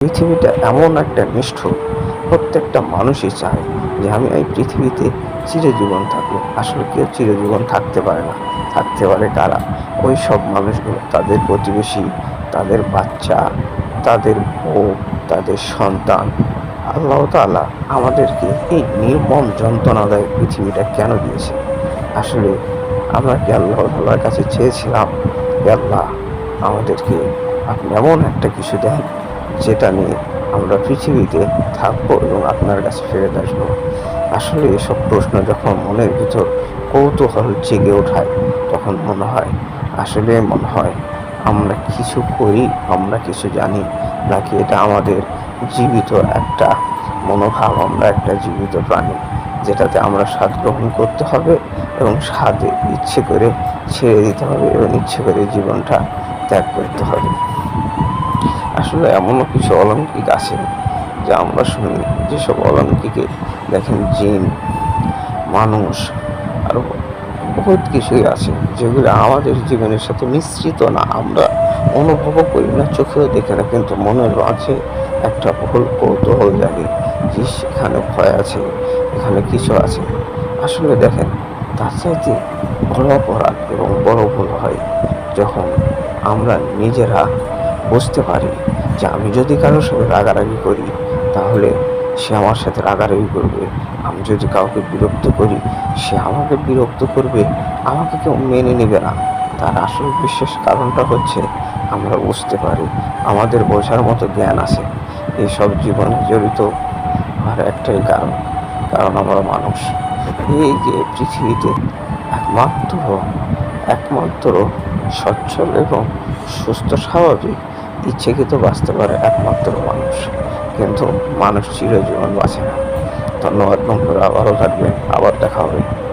পৃথিবীটা এমন একটা নিষ্ঠুর। প্রত্যেকটা মানুষই চায় যে আমি এই পৃথিবীতে চিরজীবন থাকব। আসলে কেউ চিরজীবন থাকতে পারে না। থাকতে পারে কারা? ওই সব মানুষগুলো তাদের প্রতিবেশী, তাদের বাচ্চা, তাদের বউ, তাদের সন্তান। আল্লাহ তাআলা আমাদেরকে এই নির্মম যন্ত্রণাদায়ক পৃথিবীটা কেন দিয়েছে? আসলে আমরা কি আল্লাহ তাআলার কাছে চেয়েছিলাম আল্লাহ আমাদেরকে আপনি এমন একটা কিছু দেন যেটা নিয়ে আমরা পৃথিবীতে থাকব এবং আপনার কাছে ফেরত আসব। আসলে এসব প্রশ্ন যখন মনের ভিতর কৌতূহল জেগে ওঠায়, তখন মনে হয়, আসলে মনে হয় আমরা কিছু করি, আমরা কিছু জানি, নাকি এটা আমাদের জীবিত একটা মনোভাব, আমরা একটা জীবিত প্রাণী, যেটাতে আমরা স্বাদ গ্রহণ করতে হবে এবং স্বাদে ইচ্ছে করে ছেড়ে দিতে হবে এবং ইচ্ছে করে জীবনটা ত্যাগ করতে হবে। আসলে এমনও কিছু অলৌকিক আছে যা আমরা শুনি। যেসব অলৌকিকে দেখেন জিন, মানুষ আরও বহুত কিছুই আছে যেগুলো আমাদের জীবনের সাথে মিশ্রিত না। আমরা অনুভবও করি না, চোখেও দেখে না, কিন্তু মনের মাঝে একটা ভুল কৌতূহল জাগে যে সেখানে ভয় আছে, এখানে কিছু আছে। আসলে দেখেন, তার চাইতে বড় অপরাধ এবং বড় ভুল হয় যখন আমরা নিজেরা বুঝতে পারি যে আমি যদি কারোর সাথে রাগারাগি করি, তাহলে সে আমার সাথে রাগারাগি করবে। আমি যদি কাউকে বিরক্ত করি, সে আমাকে বিরক্ত করবে। আমাকে কেউ মেনে নেবে না। তার আসল বিশেষ কারণটা হচ্ছে আমরা বুঝতে পারি, আমাদের বোঝার মতো জ্ঞান আছে। এইসব জীবনে জড়িত আর একটাই কারণ কারণ আমরা মানুষ। এই যে পৃথিবীতে একমাত্র একমাত্র সচ্ছল এবং সুস্থ, স্বাভাবিক, ইচ্ছেকৃত বাঁচতে পারে একমাত্র মানুষ। কিন্তু মানুষ চিরজীবন বাঁচে না। ধন্যবাদ বন্ধুরা, আবারও থাকবেন। আবার দেখা হবে।